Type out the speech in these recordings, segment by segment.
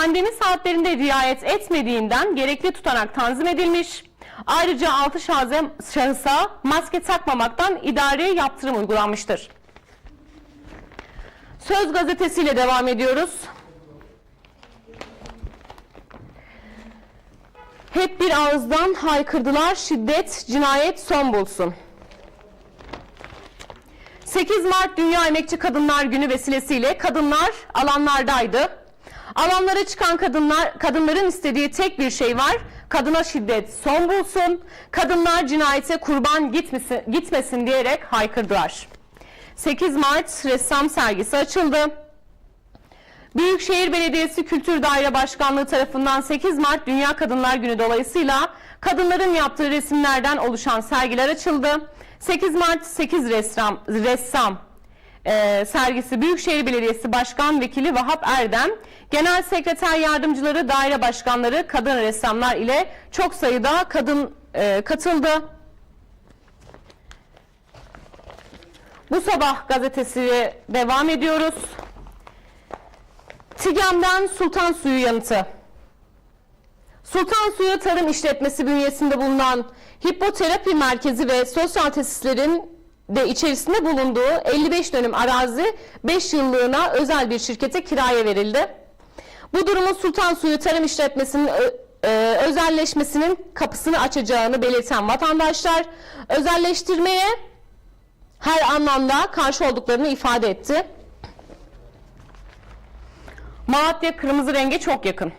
pandemi saatlerinde riayet etmediğinden gerekli tutanak tanzim edilmiş. Ayrıca 6 şahse, şahısa maske takmamaktan idari yaptırım uygulanmıştır. Söz gazetesiyle devam ediyoruz. Hep bir ağızdan haykırdılar şiddet, cinayet son bulsun. 8 Mart Dünya Emekçi Kadınlar Günü vesilesiyle kadınlar alanlardaydı. Alanlara çıkan kadınlar kadınların istediği tek bir şey var. Kadına şiddet son bulsun. Kadınlar cinayete kurban gitmesin, gitmesin diyerek haykırdılar. 8 Mart ressam sergisi açıldı. Büyükşehir Belediyesi Kültür Daire Başkanlığı tarafından 8 Mart Dünya Kadınlar Günü dolayısıyla kadınların yaptığı resimlerden oluşan sergiler açıldı. 8 Mart 8 ressam, ressam e, sergisi Büyükşehir Belediyesi Başkan Vekili Vahap Erdem, Genel Sekreter Yardımcıları, Daire Başkanları, kadın ressamlar ile çok sayıda kadın e, katıldı. Bu sabah gazetesi devam ediyoruz. TİGEM'den Sultan Suyu yanıtı. Sultan Suyu Tarım İşletmesi bünyesinde bulunan hipoterapi merkezi ve sosyal tesislerin de içerisinde bulunduğu 55 dönüm arazi 5 yıllığına özel bir şirkete kiraya verildi. Bu durumun Sultan Suyu Tarım İşletmesi'nin e, özelleşmesinin kapısını açacağını belirten vatandaşlar özelleştirmeye her anlamda karşı olduklarını ifade etti. Malatya kırmızı renge çok yakın.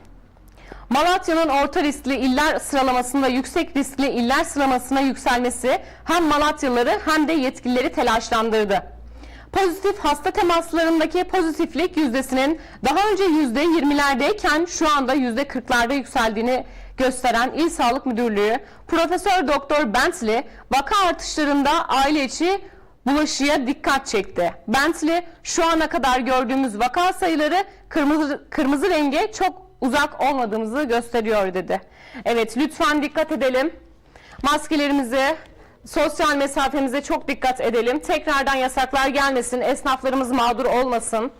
Malatya'nın orta riskli iller sıralamasında yüksek riskli iller sıralamasına yükselmesi hem Malatyalıları hem de yetkilileri telaşlandırdı. Pozitif hasta temaslarındaki pozitiflik yüzdesinin daha önce yüzde 20'lerdeyken şu anda yüzde 40'larda yükseldiğini gösteren İl Sağlık Müdürlüğü Profesör Doktor Bentley vaka artışlarında aile içi bulaşıya dikkat çekti. Bentley şu ana kadar gördüğümüz vaka sayıları kırmızı, kırmızı renge çok uzak olmadığımızı gösteriyor dedi. Evet lütfen dikkat edelim. Maskelerimizi, sosyal mesafemize çok dikkat edelim. Tekrardan yasaklar gelmesin, esnaflarımız mağdur olmasın.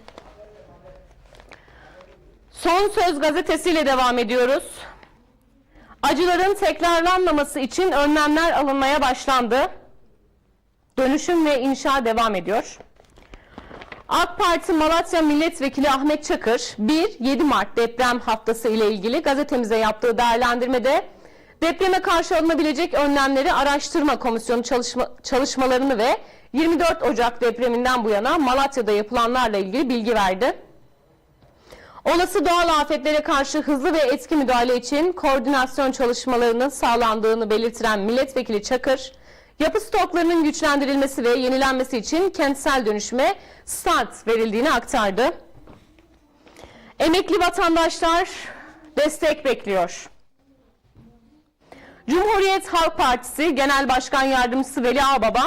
Son Söz gazetesiyle devam ediyoruz. Acıların tekrarlanmaması için önlemler alınmaya başlandı. Dönüşüm ve inşa devam ediyor. AK Parti Malatya Milletvekili Ahmet Çakır 1-7 Mart deprem haftası ile ilgili gazetemize yaptığı değerlendirmede depreme karşı alınabilecek önlemleri araştırma komisyonu çalışma, çalışmalarını ve 24 Ocak depreminden bu yana Malatya'da yapılanlarla ilgili bilgi verdi. Olası doğal afetlere karşı hızlı ve etki müdahale için koordinasyon çalışmalarının sağlandığını belirtilen milletvekili Çakır, yapı stoklarının güçlendirilmesi ve yenilenmesi için kentsel dönüşüme start verildiğini aktardı. Emekli vatandaşlar destek bekliyor. Cumhuriyet Halk Partisi Genel Başkan Yardımcısı Veli Ağbaba,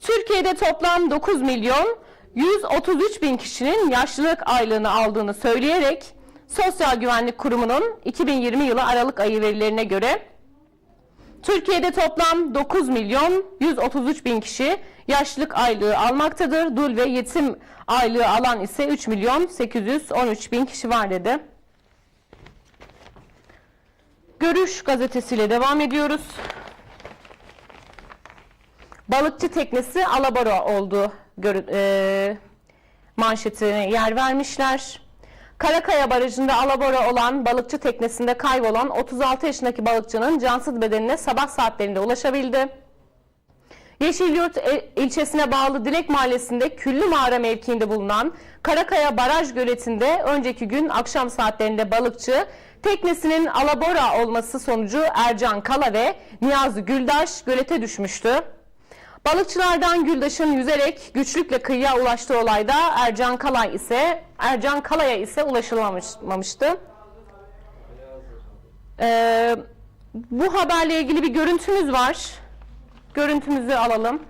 Türkiye'de toplam 9 milyon 133 bin kişinin yaşlılık aylığını aldığını söyleyerek Sosyal Güvenlik Kurumu'nun 2020 yılı Aralık ayı verilerine göre Türkiye'de toplam 9 milyon 133 bin kişi yaşlılık aylığı almaktadır. Dul ve yetim aylığı alan ise 3 milyon 813 bin kişi var dedi. Görüş gazetesiyle devam ediyoruz. Balıkçı teknesi alabora oldu görü- e, manşetine yer vermişler. Karakaya Barajı'nda alabora olan balıkçı teknesinde kaybolan 36 yaşındaki balıkçının cansız bedenine sabah saatlerinde ulaşabildi. Yeşilyurt e- ilçesine bağlı Dilek Mahallesi'nde Küllü Mağara mevkiinde bulunan Karakaya Baraj Göleti'nde önceki gün akşam saatlerinde balıkçı teknesinin alabora olması sonucu Ercan Kala ve Niyazi Güldaş gölete düşmüştü. Balıkçılardan Güldaş'ın yüzerek güçlükle kıyıya ulaştığı olayda Ercan Kalay ise Ercan Kala'ya ise ulaşılamamıştı. Ee, bu haberle ilgili bir görüntümüz var. Görüntümüzü alalım.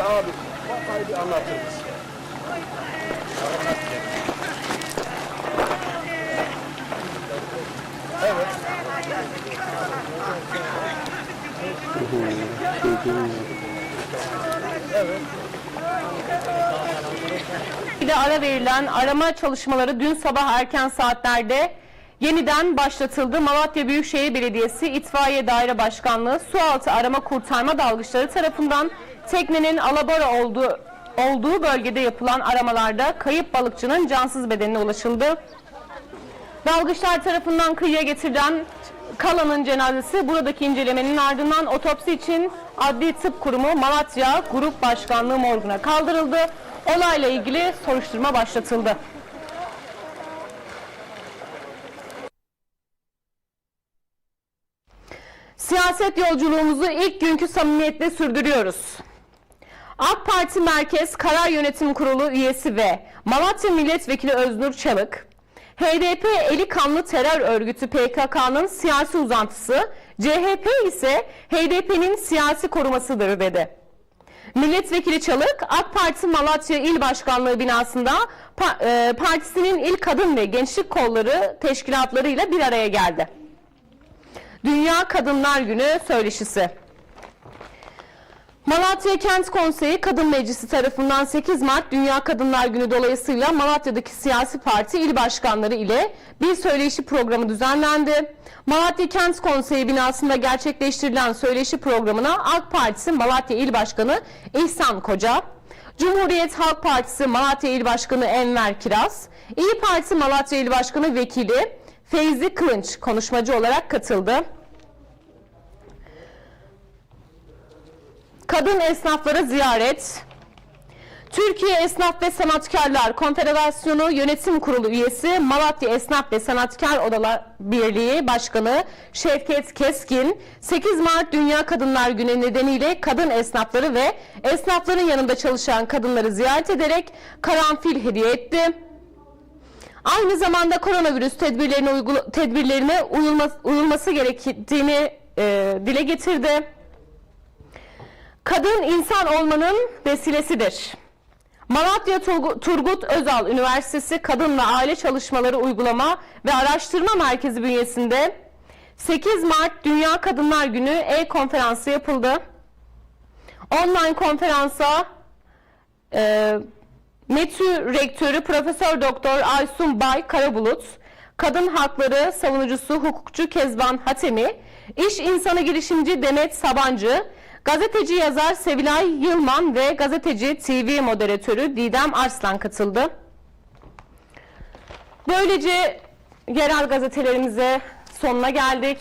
Abi bir anlatır Evet. Bir de ara verilen arama çalışmaları dün sabah erken saatlerde yeniden başlatıldı. Malatya Büyükşehir Belediyesi İtfaiye Daire Başkanlığı Sualtı Arama Kurtarma Dalgıçları tarafından teknenin alabora olduğu, olduğu bölgede yapılan aramalarda kayıp balıkçının cansız bedenine ulaşıldı. Dalgıçlar tarafından kıyıya getirilen Kala'nın cenazesi buradaki incelemenin ardından otopsi için Adli Tıp Kurumu Malatya Grup Başkanlığı morguna kaldırıldı. Olayla ilgili soruşturma başlatıldı. Siyaset yolculuğumuzu ilk günkü samimiyetle sürdürüyoruz. AK Parti Merkez Karar Yönetim Kurulu üyesi ve Malatya Milletvekili Öznur Çalık, HDP eli kanlı terör örgütü PKK'nın siyasi uzantısı, CHP ise HDP'nin siyasi korumasıdır dedi. Milletvekili Çalık, AK Parti Malatya İl Başkanlığı binasında e, partisinin il kadın ve gençlik kolları teşkilatlarıyla bir araya geldi. Dünya Kadınlar Günü söyleşisi. Malatya Kent Konseyi Kadın Meclisi tarafından 8 Mart Dünya Kadınlar Günü dolayısıyla Malatya'daki siyasi parti il başkanları ile bir söyleşi programı düzenlendi. Malatya Kent Konseyi binasında gerçekleştirilen söyleşi programına AK Partisi Malatya İl Başkanı İhsan Koca, Cumhuriyet Halk Partisi Malatya İl Başkanı Enver Kiraz, İyi Parti Malatya İl Başkanı Vekili Feyzi Kılınç konuşmacı olarak katıldı. Kadın esnaflara ziyaret. Türkiye Esnaf ve Sanatkarlar Konfederasyonu Yönetim Kurulu üyesi Malatya Esnaf ve Sanatkar Odalar Birliği Başkanı Şevket Keskin 8 Mart Dünya Kadınlar Günü nedeniyle kadın esnafları ve esnafların yanında çalışan kadınları ziyaret ederek karanfil hediye etti. Aynı zamanda koronavirüs tedbirlerine, uygula- tedbirlerine uyulma- uyulması gerektiğini e, dile getirdi. Kadın insan olmanın vesilesidir. Malatya Turgu- Turgut Özal Üniversitesi Kadın ve Aile Çalışmaları Uygulama ve Araştırma Merkezi bünyesinde 8 Mart Dünya Kadınlar Günü e-konferansı yapıldı. Online konferansa e, METÜ Rektörü Profesör Doktor Aysun Bay Karabulut, kadın hakları savunucusu hukukçu Kezban Hatemi, iş insanı girişimci Demet Sabancı, gazeteci yazar Sevilay Yılman ve gazeteci TV moderatörü Didem Arslan katıldı. Böylece yerel gazetelerimize sonuna geldik.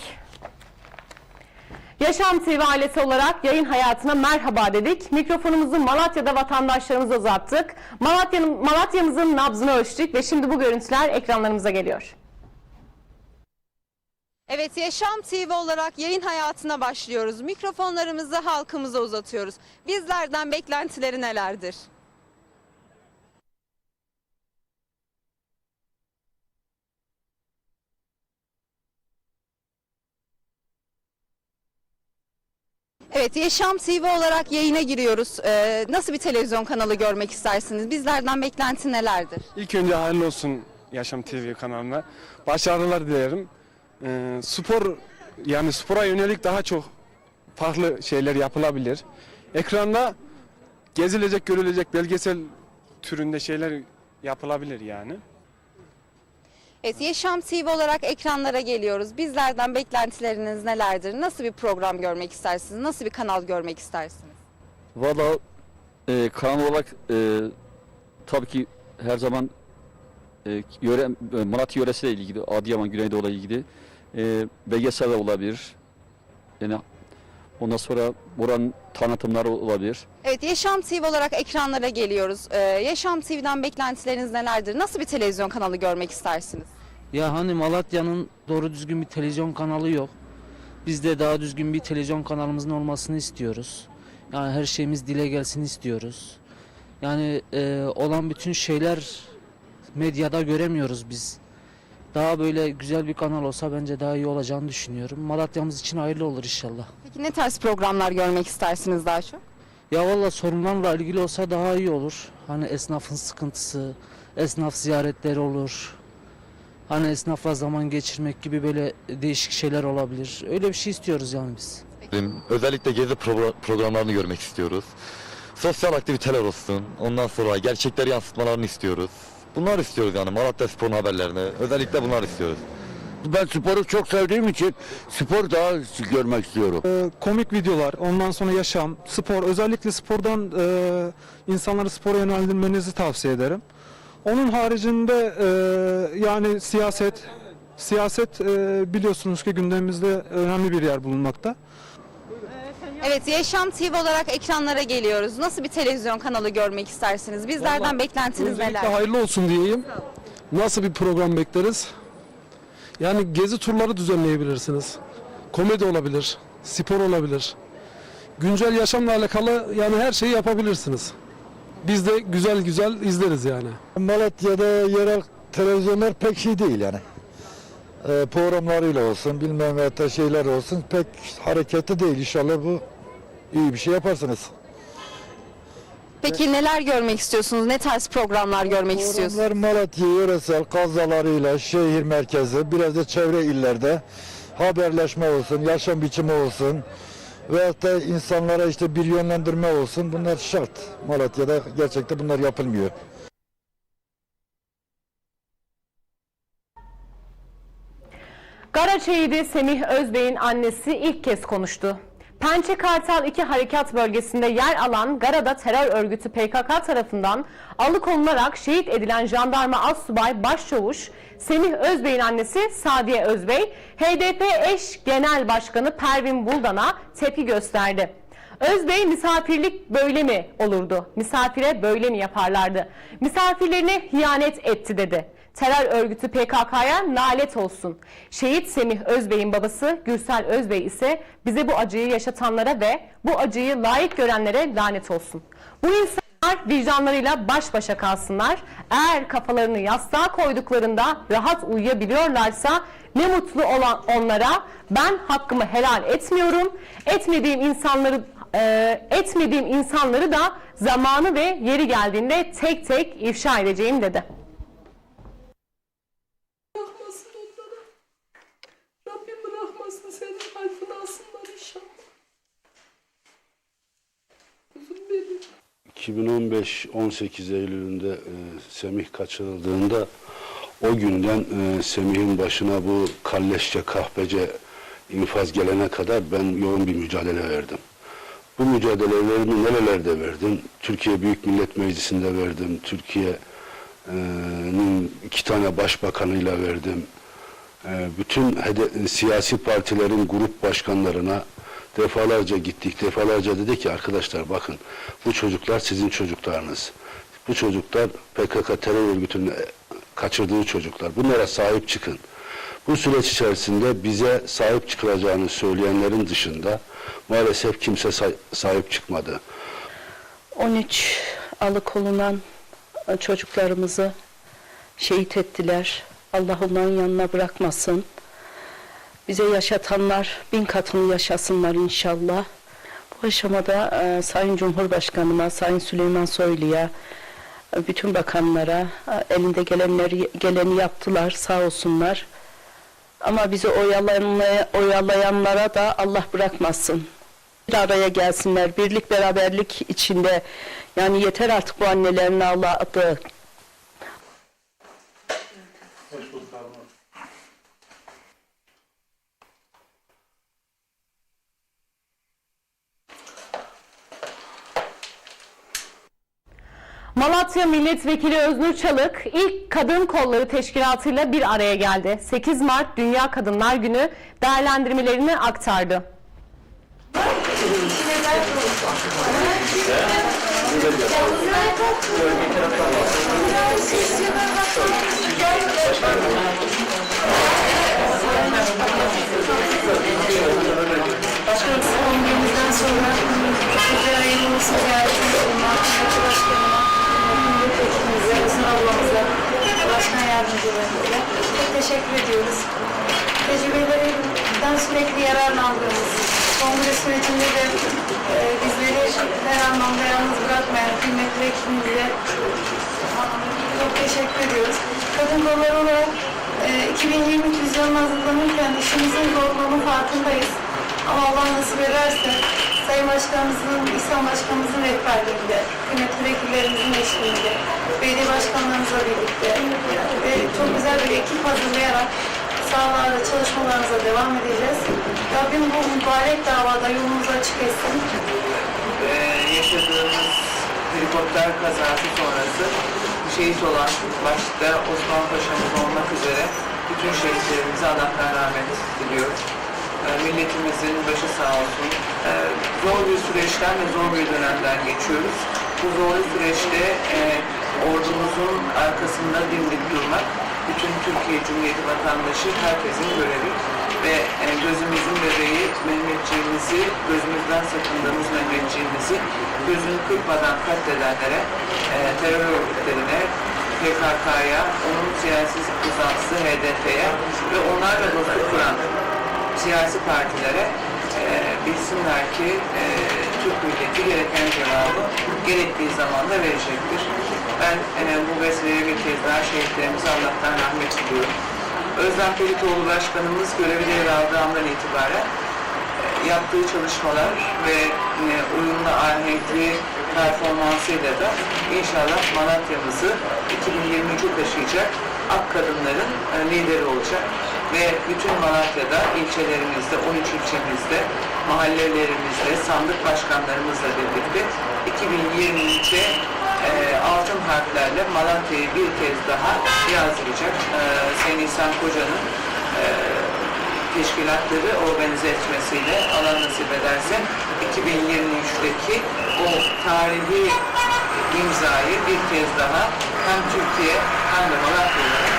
Yaşam TV ailesi olarak yayın hayatına merhaba dedik. Mikrofonumuzu Malatya'da vatandaşlarımıza uzattık. Malatya'nın Malatya'mızın nabzını ölçtük ve şimdi bu görüntüler ekranlarımıza geliyor. Evet Yaşam TV olarak yayın hayatına başlıyoruz. Mikrofonlarımızı halkımıza uzatıyoruz. Bizlerden beklentileri nelerdir? Evet Yaşam TV olarak yayına giriyoruz. Ee, nasıl bir televizyon kanalı görmek istersiniz? Bizlerden beklenti nelerdir? İlk önce hayırlı olsun Yaşam TV kanalına. Başarılar dilerim. Ee, spor yani spora yönelik daha çok farklı şeyler yapılabilir. Ekranda gezilecek, görülecek belgesel türünde şeyler yapılabilir yani. Evet, Yaşam TV olarak ekranlara geliyoruz. Bizlerden beklentileriniz nelerdir? Nasıl bir program görmek istersiniz? Nasıl bir kanal görmek istersiniz? Valla e, kanal olarak e, tabii ki her zaman e, yöre, e, Malatya yöresiyle ilgili, Adıyaman Güneydoğu'la ilgili e, belgeseller olabilir. Yani ondan sonra buranın tanıtımları olabilir. Evet, Yaşam TV olarak ekranlara geliyoruz. Ee, Yaşam TV'den beklentileriniz nelerdir? Nasıl bir televizyon kanalı görmek istersiniz? Ya hani Malatya'nın doğru düzgün bir televizyon kanalı yok. Biz de daha düzgün bir televizyon kanalımızın olmasını istiyoruz. Yani her şeyimiz dile gelsin istiyoruz. Yani e, olan bütün şeyler medyada göremiyoruz biz. Daha böyle güzel bir kanal olsa bence daha iyi olacağını düşünüyorum. Malatya'mız için hayırlı olur inşallah. Peki ne tarz programlar görmek istersiniz daha çok? Ya valla sorunlarla ilgili olsa daha iyi olur. Hani esnafın sıkıntısı, esnaf ziyaretleri olur. Hani esnafla zaman geçirmek gibi böyle değişik şeyler olabilir. Öyle bir şey istiyoruz yani biz. Peki Özellikle gezi pro- programlarını görmek istiyoruz. Sosyal aktiviteler olsun. Ondan sonra gerçekleri yansıtmalarını istiyoruz. Bunlar istiyoruz yani Malatya Spor'un haberlerini. Özellikle bunlar istiyoruz. Ben sporu çok sevdiğim için spor daha görmek istiyorum. Ee, komik videolar, ondan sonra yaşam, spor, özellikle spordan e, insanları spora yönlendirmenizi tavsiye ederim. Onun haricinde e, yani siyaset, siyaset e, biliyorsunuz ki gündemimizde önemli bir yer bulunmakta. Evet, Yaşam TV olarak ekranlara geliyoruz. Nasıl bir televizyon kanalı görmek istersiniz? Bizlerden beklentiniz Öncelikle neler? hayırlı olsun diyeyim. Nasıl bir program bekleriz? Yani gezi turları düzenleyebilirsiniz. Komedi olabilir, spor olabilir. Güncel yaşamla alakalı yani her şeyi yapabilirsiniz. Biz de güzel güzel izleriz yani. Malatya'da yerel televizyonlar pek şey değil yani. Ee, programlarıyla olsun bilmem da şeyler olsun pek hareketli değil. İnşallah bu iyi bir şey yaparsınız. Peki neler görmek istiyorsunuz? Ne tarz programlar görmek istiyorsunuz? Programlar Malatya yöresel kazalarıyla şehir merkezi biraz da çevre illerde haberleşme olsun, yaşam biçimi olsun veyahut da insanlara işte bir yönlendirme olsun bunlar şart. Malatya'da gerçekten bunlar yapılmıyor. Şehidi Semih Özbey'in annesi ilk kez konuştu. Pençe Kartal 2 harekat bölgesinde yer alan Gara'da terör örgütü PKK tarafından alıkonularak şehit edilen jandarma assubay başçavuş Semih Özbey'in annesi Sadiye Özbey, HDP eş genel başkanı Pervin Buldan'a tepki gösterdi. Özbey misafirlik böyle mi olurdu? Misafire böyle mi yaparlardı? Misafirlerine ihanet etti dedi. Terör örgütü PKK'ya nalet olsun. Şehit Semih Özbey'in babası Gürsel Özbey ise bize bu acıyı yaşatanlara ve bu acıyı layık görenlere lanet olsun. Bu insanlar vicdanlarıyla baş başa kalsınlar. Eğer kafalarını yastığa koyduklarında rahat uyuyabiliyorlarsa ne mutlu olan onlara. Ben hakkımı helal etmiyorum. Etmediğim insanları e, etmediğim insanları da zamanı ve yeri geldiğinde tek tek ifşa edeceğim dedi. bırakmasın onları. Rabbim bırakmasın senin kalbini alsınlar inşallah. Kuzum benim. 2015-18 Eylül'ünde e, Semih kaçırıldığında o günden e, Semih'in başına bu kalleşçe kahpece infaz gelene kadar ben yoğun bir mücadele verdim. Bu mücadelelerimi nerelerde verdim? Türkiye Büyük Millet Meclisi'nde verdim. Türkiye'nin iki tane başbakanıyla verdim. E, bütün siyasi partilerin grup başkanlarına defalarca gittik. Defalarca dedi ki arkadaşlar bakın bu çocuklar sizin çocuklarınız. Bu çocuklar PKK terör örgütünün kaçırdığı çocuklar. Bunlara sahip çıkın. Bu süreç içerisinde bize sahip çıkılacağını söyleyenlerin dışında maalesef kimse sahip çıkmadı. 13 alıkolunan çocuklarımızı şehit ettiler. Allah onların yanına bırakmasın. Bize yaşatanlar bin katını yaşasınlar inşallah. Bu aşamada e, Sayın Cumhurbaşkanıma, Sayın Süleyman Soylu'ya, e, bütün bakanlara e, elinde gelenleri geleni yaptılar sağ olsunlar. Ama bizi oyalayanlara, oyalayanlara da Allah bırakmasın. Bir araya gelsinler, birlik beraberlik içinde. Yani yeter artık bu annelerin ağladığı. Malatya Milletvekili Öznur Çalık ilk Kadın Kolları Teşkilatı'yla bir araya geldi. 8 Mart Dünya Kadınlar Günü değerlendirmelerini aktardı. Başkanım sonra Milletvekilimize, Hasan ablamıza, başkan yardımcılarımıza çok teşekkür ediyoruz. Tecrübelerinden sürekli yararını aldığımız, kongre sürecinde de e, bizleri her anlamda yalnız bırakmayan kıymetli vekilimize çok teşekkür ediyoruz. Kadın kolları olarak e, 2020 vizyonunu hazırlanırken işimizin zorluğunun farkındayız. Ama Allah nasip ederse Sayın Başkanımızın, İhsan Başkanımızın rehberliğinde, kıymetli vekillerimizin eşliğinde, belediye başkanlarımızla birlikte ve çok güzel bir ekip hazırlayarak sahalarda çalışmalarımıza devam edeceğiz. Rabbim bu mübarek davada yolumuzu açık etsin. Ee, yaşadığımız helikopter kazası sonrası şehit olan başta Osman Paşa'mız olmak üzere bütün şehitlerimize Allah'tan rahmet diliyorum. Ee, milletimizin başı sağ olsun. Ee, zor bir süreçten ve zor bir dönemden geçiyoruz. Bu zorlu süreçte e, ordumuzun arkasında dimdik durmak, bütün Türkiye Cumhuriyeti vatandaşı herkesin görevi ve e, gözümüzün bebeği Mehmetçiğimizi, gözümüzden sakındığımız Mehmetçiğimizi gözünü kırpmadan katledenlere, e, terör örgütlerine, PKK'ya, onun siyasi uzantısı HDP'ye ve onlarla dostluk kuran siyasi partilere e, bilsinler ki e, Türk milleti gereken cevabı gerektiği zamanda verecektir. Ben e, bu vesileyle bir kez daha şehitlerimize Allah'tan rahmet diliyorum. Özlem Pelitoğlu Başkanımız görevi devraldığı andan itibaren e, yaptığı çalışmalar ve e, uyumlu ahenkli performansıyla da inşallah Malatya'mızı 2023'ü taşıyacak ak kadınların e, lideri olacak ve bütün Malatya'da ilçelerimizde, 13 ilçemizde, mahallelerimizde, sandık başkanlarımızla birlikte 2023'e e, altın harflerle Malatya'yı bir kez daha yazdıracak e, Sayın İhsan Koca'nın e, teşkilatları organize etmesiyle Allah nasip ederse 2023'teki o tarihi imzayı bir kez daha hem Türkiye hem de Malatya olarak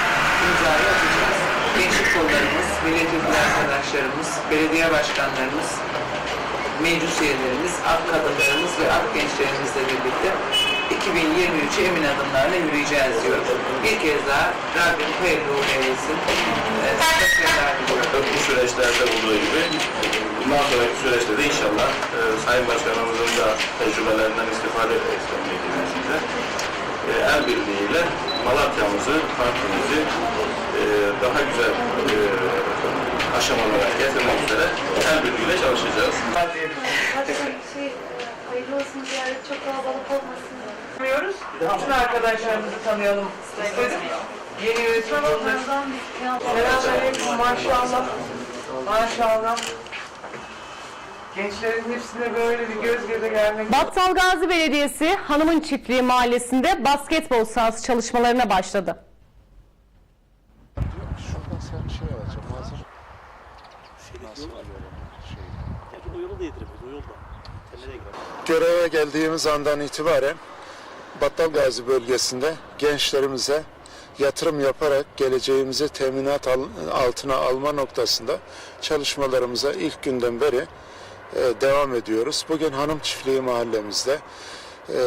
imzayı atacağız. Gençlik kollarımız, milletvekili arkadaşlarımız, belediye başkanlarımız, meclis üyelerimiz, ak kadınlarımız ve ak gençlerimizle birlikte 2023'e emin adımlarla yürüyeceğiz diyoruz. Bir kez daha Rabbim hayırlı uğurlu eylesin. Ee, bu süreçlerde olduğu gibi bundan sonraki süreçte de inşallah e, Sayın Başkanımızın da tecrübelerinden istifade etmek size e, el birliğiyle Malatya'mızı, partimizi e, daha güzel e, aşamalara getirmek üzere el birliğiyle çalışacağız. Hayırlı olsun ziyaret çok kalabalık olmasın. Tanıyoruz. Bütün arkadaşlarımızı tanıyalım istedim. Yeni yönetim. Selamünaleyküm maşallah. Maşallah. Gençlerin hepsine böyle bir göz göze gelmek Battal Gazi Belediyesi Hanımın Çiftliği Mahallesi'nde basketbol sahası çalışmalarına başladı. Göreve geldiğimiz andan itibaren Battal Gazi bölgesinde gençlerimize yatırım yaparak geleceğimizi teminat al- altına alma noktasında çalışmalarımıza ilk günden beri e, devam ediyoruz. Bugün Hanım Çiftliği mahallemizde e,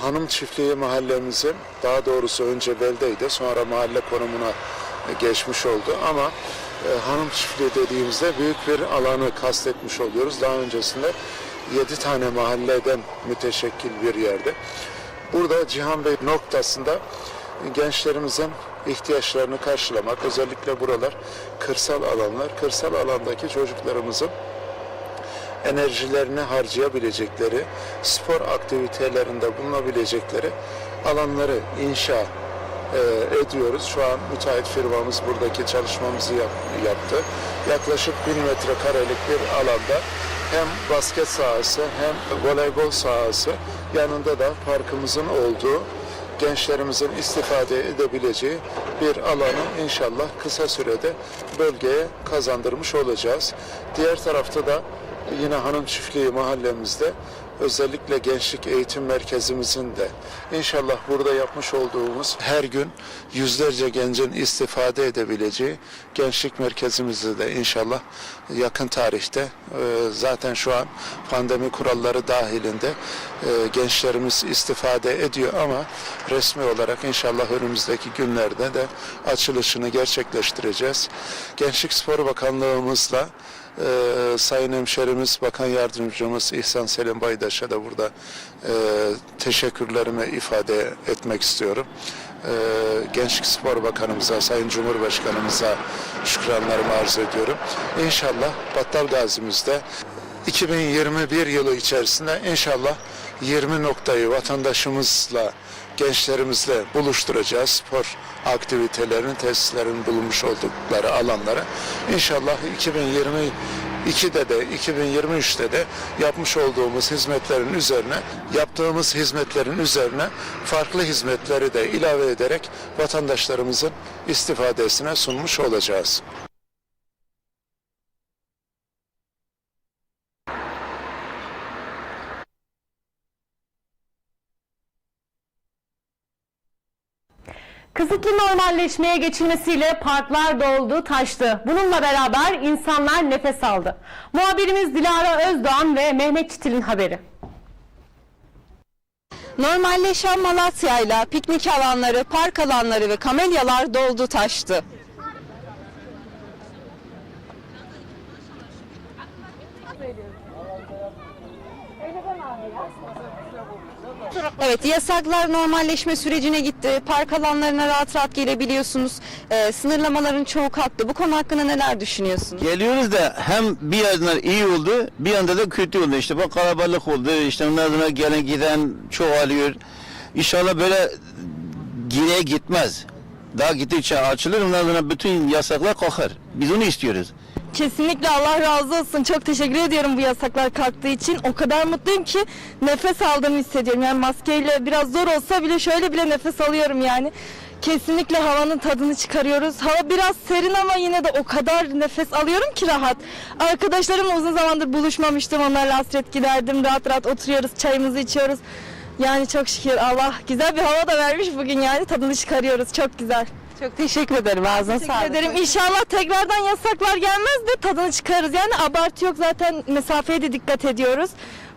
Hanım Çiftliği mahallemizin daha doğrusu önce beldeydi sonra mahalle konumuna e, geçmiş oldu ama e, Hanım Çiftliği dediğimizde büyük bir alanı kastetmiş oluyoruz. Daha öncesinde 7 tane mahalleden müteşekkil bir yerde. Burada Cihan Bey noktasında gençlerimizin ihtiyaçlarını karşılamak, özellikle buralar kırsal alanlar, kırsal alandaki çocuklarımızın enerjilerini harcayabilecekleri, spor aktivitelerinde bulunabilecekleri alanları inşa e, ediyoruz. Şu an müteahhit firmamız buradaki çalışmamızı yap- yaptı. Yaklaşık 1000 metrekarelik bir alanda hem basket sahası hem voleybol sahası yanında da parkımızın olduğu gençlerimizin istifade edebileceği bir alanı inşallah kısa sürede bölgeye kazandırmış olacağız. Diğer tarafta da yine Hanım Çiftliği mahallemizde özellikle gençlik eğitim merkezimizin de inşallah burada yapmış olduğumuz her gün yüzlerce gencin istifade edebileceği gençlik merkezimizi de inşallah yakın tarihte e, zaten şu an pandemi kuralları dahilinde e, gençlerimiz istifade ediyor ama resmi olarak inşallah önümüzdeki günlerde de açılışını gerçekleştireceğiz. Gençlik Spor Bakanlığımızla Ee, Sayın Hemşerimiz, Bakan Yardımcımız İhsan Selim Baydaş'a da burada e, teşekkürlerimi ifade etmek istiyorum. Ee, Gençlik Spor Bakanımıza, Sayın Cumhurbaşkanımıza şükranlarımı arz ediyorum. İnşallah Battal Gazi'mizde 2021 yılı içerisinde inşallah 20 noktayı vatandaşımızla, gençlerimizle buluşturacağız. Spor aktivitelerinin, tesislerin bulunmuş oldukları alanları. İnşallah 2022'de de 2023'te de yapmış olduğumuz hizmetlerin üzerine, yaptığımız hizmetlerin üzerine farklı hizmetleri de ilave ederek vatandaşlarımızın istifadesine sunmuş olacağız. Kısıtlı normalleşmeye geçilmesiyle parklar doldu, taştı. Bununla beraber insanlar nefes aldı. Muhabirimiz Dilara Özdoğan ve Mehmet Çitil'in haberi. Normalleşen Malatya'yla piknik alanları, park alanları ve kamelyalar doldu taştı. Evet yasaklar normalleşme sürecine gitti. Park alanlarına rahat rahat gelebiliyorsunuz. Ee, sınırlamaların çoğu kalktı. Bu konu hakkında neler düşünüyorsunuz? Geliyoruz da hem bir yandan iyi oldu, bir yanda da kötü oldu. İşte bak kalabalık oldu, işte sonra gelen giden çoğalıyor. İnşallah böyle geriye gitmez. Daha gittikçe açılır, sonra bütün yasaklar kalkar. Biz onu istiyoruz. Kesinlikle Allah razı olsun. Çok teşekkür ediyorum bu yasaklar kalktığı için. O kadar mutluyum ki nefes aldığımı hissediyorum. Yani maskeyle biraz zor olsa bile şöyle bile nefes alıyorum yani. Kesinlikle havanın tadını çıkarıyoruz. Hava biraz serin ama yine de o kadar nefes alıyorum ki rahat. Arkadaşlarımla uzun zamandır buluşmamıştım. Onlarla hasret giderdim. Rahat rahat oturuyoruz, çayımızı içiyoruz. Yani çok şükür Allah güzel bir hava da vermiş bugün yani tadını çıkarıyoruz. Çok güzel. Çok teşekkür ederim. Ağzına Teşekkür ederim. İnşallah tekrardan yasaklar gelmez de tadını çıkarız. Yani abartı yok zaten mesafeye de dikkat ediyoruz.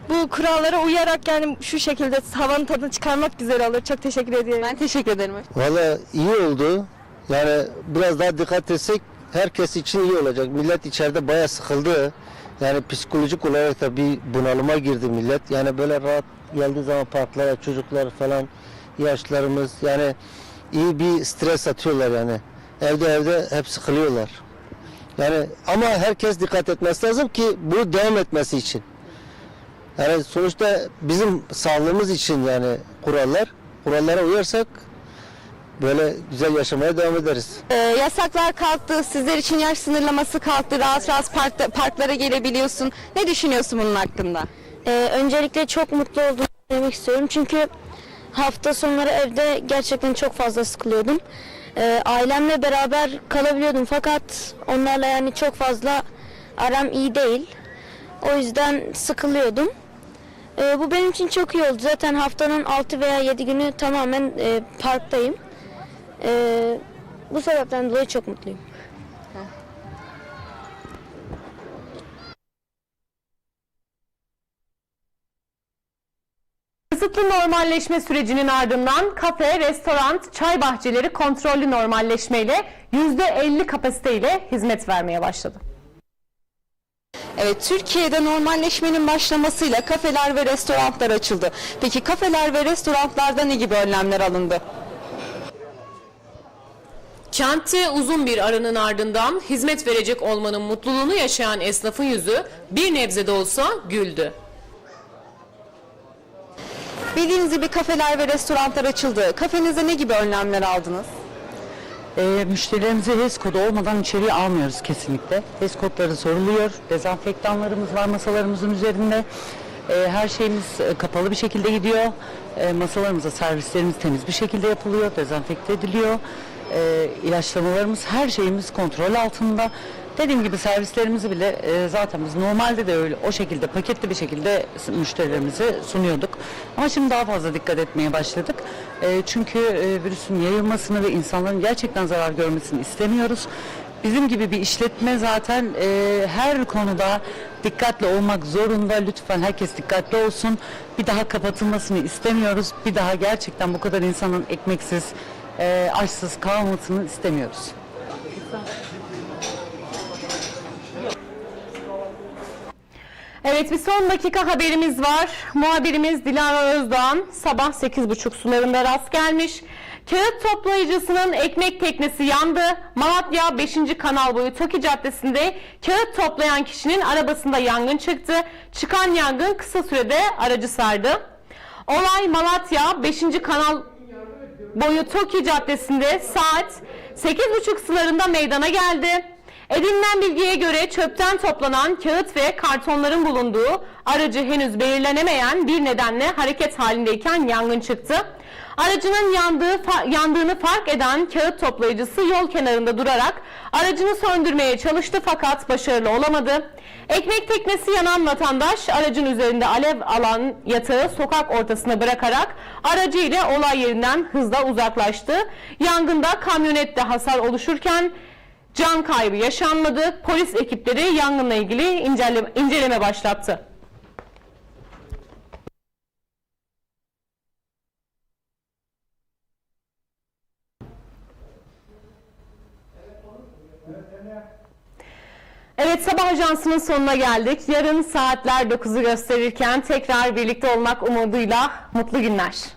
Bu kurallara uyarak yani şu şekilde havanın tadını çıkarmak güzel olur. Çok teşekkür ediyorum. Ben teşekkür ederim. Valla iyi oldu. Yani biraz daha dikkat etsek herkes için iyi olacak. Millet içeride bayağı sıkıldı. Yani psikolojik olarak da bir bunalıma girdi millet. Yani böyle rahat geldiği zaman parklara çocuklar falan yaşlarımız yani iyi bir stres atıyorlar yani. Evde evde hep sıkılıyorlar. Yani ama herkes dikkat etmesi lazım ki bu devam etmesi için. Yani sonuçta bizim sağlığımız için yani kurallar. Kurallara uyarsak böyle güzel yaşamaya devam ederiz. Ee, yasaklar kalktı. Sizler için yaş sınırlaması kalktı. Rahat rahat parkta, parklara gelebiliyorsun. Ne düşünüyorsun bunun hakkında? Ee, öncelikle çok mutlu olduğumu söylemek istiyorum. Çünkü hafta sonları evde gerçekten çok fazla sıkılıyordum. Ee, ailemle beraber kalabiliyordum fakat onlarla yani çok fazla aram iyi değil. O yüzden sıkılıyordum. Ee, bu benim için çok iyi oldu. Zaten haftanın 6 veya 7 günü tamamen e, parktayım. Ee, bu sebepten dolayı çok mutluyum. Kısıtlı normalleşme sürecinin ardından kafe, restoran, çay bahçeleri kontrollü normalleşmeyle %50 kapasiteyle hizmet vermeye başladı. Evet, Türkiye'de normalleşmenin başlamasıyla kafeler ve restoranlar açıldı. Peki kafeler ve restoranlarda ne gibi önlemler alındı? Kentte uzun bir aranın ardından hizmet verecek olmanın mutluluğunu yaşayan esnafın yüzü bir nebze de olsa güldü. Bildiğiniz gibi kafeler ve restoranlar açıldı. Kafenize ne gibi önlemler aldınız? E, müşterilerimizi HES kodu olmadan içeriye almıyoruz kesinlikle. HES kodları soruluyor. Dezenfektanlarımız var masalarımızın üzerinde. E, her şeyimiz e, kapalı bir şekilde gidiyor. E, masalarımıza servislerimiz temiz bir şekilde yapılıyor. Dezenfekte ediliyor. E, ilaçlamalarımız her şeyimiz kontrol altında. Dediğim gibi servislerimizi bile e, zaten biz normalde de öyle o şekilde paketli bir şekilde müşterilerimize sunuyorduk. Ama şimdi daha fazla dikkat etmeye başladık. E, çünkü e, virüsün yayılmasını ve insanların gerçekten zarar görmesini istemiyoruz. Bizim gibi bir işletme zaten e, her konuda dikkatli olmak zorunda. Lütfen herkes dikkatli olsun. Bir daha kapatılmasını istemiyoruz. Bir daha gerçekten bu kadar insanın ekmeksiz, e, açsız kalmasını istemiyoruz. Evet bir son dakika haberimiz var. Muhabirimiz Dilara Özdoğan sabah 8.30 sularında rast gelmiş. Kağıt toplayıcısının ekmek teknesi yandı. Malatya 5. Kanal boyu Toki Caddesi'nde kağıt toplayan kişinin arabasında yangın çıktı. Çıkan yangın kısa sürede aracı sardı. Olay Malatya 5. Kanal boyu Toki Caddesi'nde saat 8.30 sıralarında meydana geldi. Edinilen bilgiye göre çöpten toplanan kağıt ve kartonların bulunduğu aracı henüz belirlenemeyen bir nedenle hareket halindeyken yangın çıktı. Aracının yandığı, yandığını fark eden kağıt toplayıcısı yol kenarında durarak aracını söndürmeye çalıştı fakat başarılı olamadı. Ekmek teknesi yanan vatandaş aracın üzerinde alev alan yatağı sokak ortasına bırakarak aracı ile olay yerinden hızla uzaklaştı. Yangında kamyonette hasar oluşurken can kaybı yaşanmadı. Polis ekipleri yangınla ilgili inceleme, inceleme başlattı. Evet sabah ajansının sonuna geldik. Yarın saatler 9'u gösterirken tekrar birlikte olmak umuduyla mutlu günler.